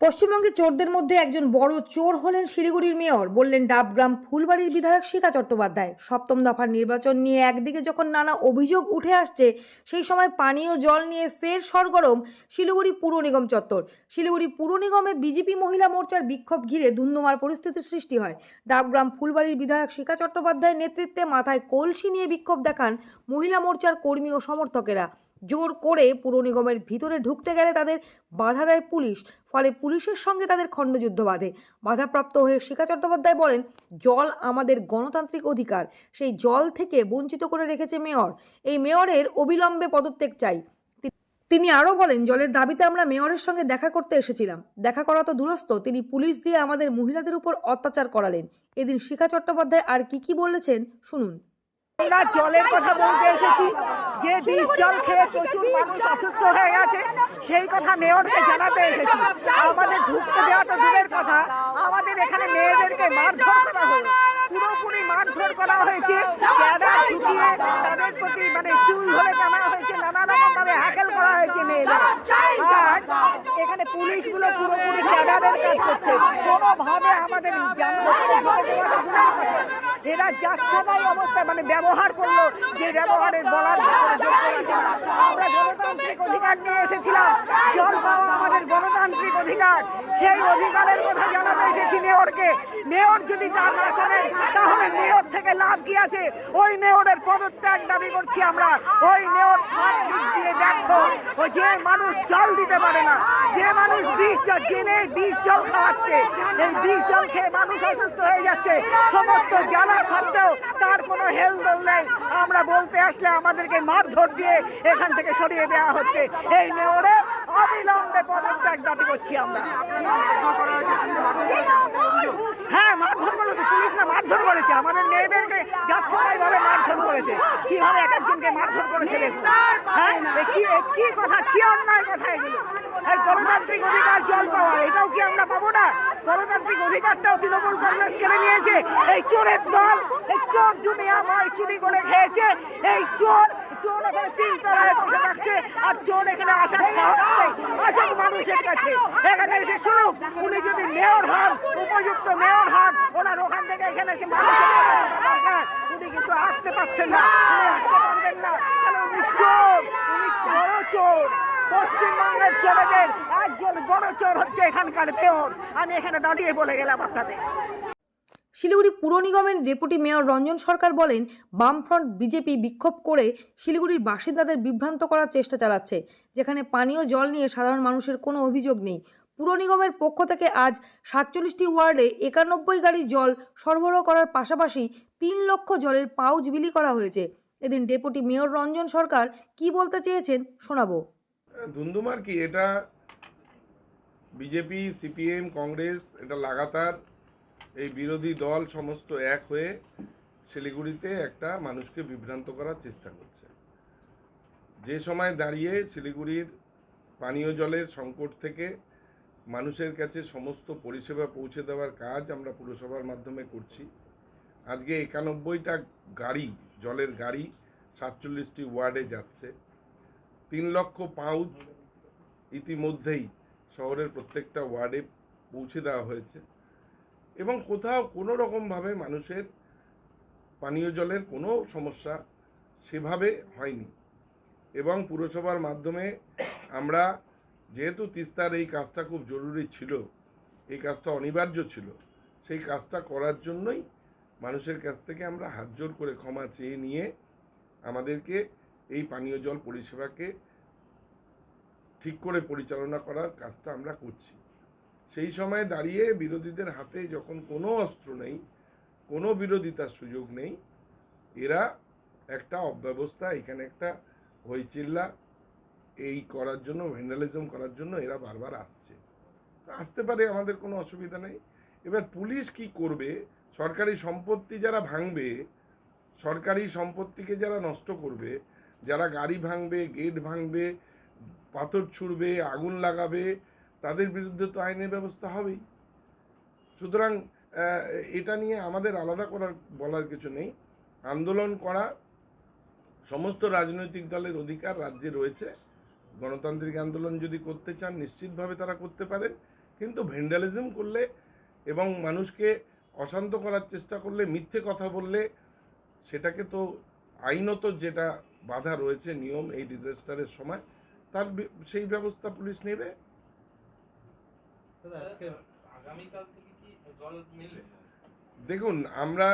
পশ্চিমবঙ্গে চোরদের মধ্যে একজন বড় চোর হলেন শিলিগুড়ির মেয়র, বললেন ডাবগ্রাম ফুলবাড়ির বিধায়ক শিখা চট্টোপাধ্যায়। সপ্তম দফার নির্বাচন নিয়ে একদিকে যখন নানা অভিযোগ উঠে আসছে, সেই সময় পানীয় জল নিয়ে ফের সরগরম শিলিগুড়ি পুর নিগম চত্বর। শিলিগুড়ি পুর নিগমে বিজেপি মহিলা মোর্চার বিক্ষোভ ঘিরে ধুন্ধুমার পরিস্থিতির সৃষ্টি হয়। ডাবগ্রাম ফুলবাড়ির বিধায়ক শিখা চট্টোপাধ্যায়ের নেতৃত্বে মাথায় কলসি নিয়ে বিক্ষোভ দেখান মহিলা মোর্চার কর্মী ও সমর্থকেরা। জোর করে পুর নিগমের ভিতরে ঢুকতে গেলে তাদের বাধা দেয় পুলিশ। ফলে পুলিশের সঙ্গে তাদের খণ্ডযুদ্ধ বাঁধে। বাধাপ্রাপ্ত হয়ে শিখা চট্টোপাধ্যায় বলেন, জল আমাদের গণতান্ত্রিক অধিকার। সেই জল থেকে বঞ্চিত করে রেখেছে মেয়র। এই মেয়রের অবিলম্বে পদত্যাগ চাই। তিনি আরও বলেন, জলের দাবিতে আমরা মেয়রের সঙ্গে দেখা করতে এসেছিলাম। দেখা করা তো দূরস্থ তিনি পুলিশ দিয়ে আমাদের মহিলাদের উপর অত্যাচার করালেন। এদিন শিখা চট্টোপাধ্যায় আর কি কি বলেছেন শুনুন। আমরা জলের কথা বলতে এসেছি। যে বিষ জল খেয়ে প্রচুর মানুষ অসুস্থ হয়ে গেছে, সেই কথা মেয়রকে জানাতে এসেছি। আমাদের ঢুকতে দেওয়া তো দূরের কথা। আমাদের এখানে মেয়েদেরকে মারধর করা হলো। পুরোপুরি মারধর করা হয়েছে। ঢুকিয়ে তাদের প্রতি মানে চুল ধরে টানা হয়েছে। নানা রকম ভাবে হ্যাকেল করা হয়েছে মেয়েদের। আর এখানে পুলিশগুলো পুরোপুরি ক্যাডারের কাজ করছে। কোনোভাবে আমাদের যানবাহনে এরা যাচ্ছে তাই অবস্থায় মানে ব্যবহার করল, যে ব্যবহারের বলার। আমরা গণতান্ত্রিক অধিকার নিয়ে এসেছিলাম। জল পাওয়া আমাদের গণতান্ত্রিক অধিকার। সেই অধিকারের কথা জানাতে এসেছি মেয়রকে। মেয়র যদি তা না শোনে তাহলে মেয়র থেকে লাভ কি আছে? ওই মেয়রের পদত্যাগ দাবি করছি আমরা। ওই মেয়র সব দিক দিয়ে ব্যর্থ। ও যে মানুষ জল দিতে পারে না, যে মানুষ বিষ জল, জেনে বিষ জল খাওয়াচ্ছে, এই বিষ জল খেয়ে মানুষ অসুস্থ হয়ে যাচ্ছে। সমস্ত জানা সত্ত্বেও তার কোনো হেলদোল নেই। আমরা বলতে আসলে আমাদেরকে মারধর দিয়ে এখান থেকে সরিয়ে দেওয়া হচ্ছে। এই মেয়রে অবিলম্বে পদত্যাগ দাবি করছি আমরা। হ্যাঁ মারধর করেছে, পুলিশরা মারধর করেছে। আমাদের মেয়েদেরকে যাচ্ছাই ভাবে মারধর করেছে। কীভাবে এক একজনকে মারধর করেছে দেখুন। হ্যাঁ কি কথা, কি অন্যায় কথা এগুলো? গণতান্ত্রিক অধিকার জল পাওয়া, এটাও কি আমরা পাবো না? গণতান্ত্রিক অধিকারটাও তৃণমূল কংগ্রেস কেড়ে নিয়েছে। এই চোরের দল, এই চোর দুনিয়া ময় চুরি করে খেয়েছে। এই চোর চোর এখানে তিন বসে থাকছে, আর চোর এখানে আসার সাহস নেই আসুক মানুষের কাছে। এখানে এসে শুনুক, উনি যদি মেয়র হন, উপযুক্ত মেয়র হন, ওনার ওখান থেকে এখানে এসে মানুষের আসতে পারছেন না আসতে উনি বড় চোর। পশ্চিমবঙ্গের চোরদের একজন বড় চোর হচ্ছে এখানকার আমি এখানে দাঁড়িয়ে বলে গেলাম আপনাদের। শিলিগুড়ি পুর নিগমের ডেপুটি মেয়র রঞ্জন সরকার বলেন, বামফ্রন্ট বিজেপি বিক্ষোভ করে শিলিগুড়ির বাসিন্দাদের বিভ্রান্ত করার চেষ্টা চালাচ্ছে, যেখানে পানীয় জল নিয়ে সাধারণ মানুষের কোনো অভিযোগ নেই। পুর নিগমের পক্ষ থেকে আজ সাতচল্লিশটি ওয়ার্ডে একানব্বই গাড়ি জল সরবরাহ করার পাশাপাশি তিন লক্ষ জলের পাউচ বিলি করা হয়েছে। এদিন ডেপুটি মেয়র রঞ্জন সরকার কি বলতে চেয়েছেন শোনাবো। ধুন্ধুমার কি? এটা বিজেপি, সিপিএম, কংগ্রেস, এটা লাগাতার এই বিরোধী দল সমস্ত এক হয়ে শিলিগুড়িতে একটা মানুষকে বিভ্রান্ত করার চেষ্টা করছে। যে সময় দাঁড়িয়ে শিলিগুড়ির পানীয় জলের সংকট থেকে মানুষের কাছে সমস্ত পরিষেবা পৌঁছে দেওয়ার কাজ আমরা পুরসভার মাধ্যমে করছি। আজকে একানব্বইটা গাড়ি, জলের গাড়ি সাতচল্লিশটি ওয়ার্ডে যাচ্ছে। তিন লক্ষ পাউচ ইতিমধ্যেই শহরের প্রত্যেকটা ওয়ার্ডে পৌঁছে দেওয়া হয়েছে। এবং কোথাও কোনো রকমভাবে মানুষের পানীয় জলের কোনো সমস্যা সেভাবে হয়নি। এবং পুরসভার মাধ্যমে আমরা যেহেতু তিস্তার এই কাজটা খুব জরুরি ছিল, এই কাজটা অনিবার্য ছিল, সেই কাজটা করার জন্যই মানুষের কাছ থেকে আমরা হাত জোর করে ক্ষমা চেয়ে নিয়ে আমাদেরকে এই পানীয় জল পরিষেবাকে ঠিক করে পরিচালনা করার কাজটা আমরা করছি। সেই সময় দাঁড়িয়ে বিরোধীদের হাতে যখন কোনো অস্ত্র নেই, কোনো বিরোধিতার সুযোগ নেই, এরা একটা অব্যবস্থা, এখানে একটা হইচিল্লা এই করার জন্য ভ্যান্ডালিজম করার জন্য এরা বারবার আসছে। আসতে পারে, আমাদের কোনো অসুবিধা নেই। এবার পুলিশ কি করবে? সরকারি সম্পত্তি যারা ভাঙবে, সরকারি সম্পত্তিকে যারা নষ্ট করবে যারা গাড়ি ভাঙবে গেট ভাঙবে, পাথর ছুঁড়বে, আগুন লাগাবে, তাদের বিরুদ্ধে তো আইনের ব্যবস্থা হবেই। সুতরাং এটা নিয়ে আমাদের আলাদা করার, বলার কিছু নেই। আন্দোলন করা সমস্ত রাজনৈতিক দলের অধিকার রাজ্যে রয়েছে। গণতান্ত্রিক আন্দোলন যদি করতে চান, নিশ্চিতভাবে তারা করতে পারেন। কিন্তু ভেন্ডালিজম করলে এবং মানুষকে অশান্ত করার চেষ্টা করলে, মিথ্যে কথা বললে, সেটাকে তো আইনত যেটা বাধা রয়েছে নিয়ম এই ডিজাস্টারের সময়। তার সেই ব্যবস্থা পুলিশ নেবে। দেখুন আমরা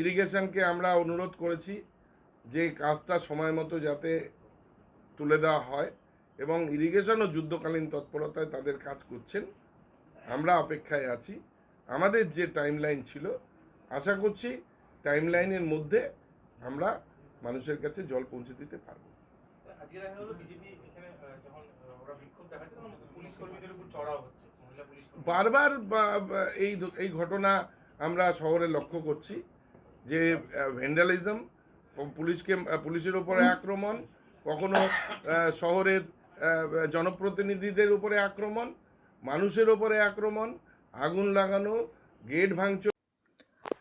ইরিগেশনকে আমরা অনুরোধ করেছি যে কাজটা সময় মতো যাতে তুলে দেওয়া হয় এবং ইরিগেশনও যুদ্ধকালীন তৎপরতায় তাদের কাজ করছেন। আমরা অপেক্ষায় আছি। আমাদের যে টাইমলাইন ছিল আশা করছি টাইমলাইনের মধ্যে আমরা মানুষের কাছে জল পৌঁছে দিতে পারব আজকে দেখা গেলো বিজেপি এখানে যখন ওরা বিক্ষোভ দেখাচ্ছে তখন পুলিশ কর্মীদের উপর চড়াও হচ্ছে মহিলা পুলিশ কর্মী। বারবার এই এই ঘটনা আমরা শহরে লক্ষ্য করছি যে ভেন্ডালিজম পুলিশকে পুলিশের উপরে আক্রমণ কখনো শহরের জনপ্রতিনিধিদের উপরে আক্রমণ মানুষের উপরে আক্রমণ আগুন লাগানো গেট ভাঙচুর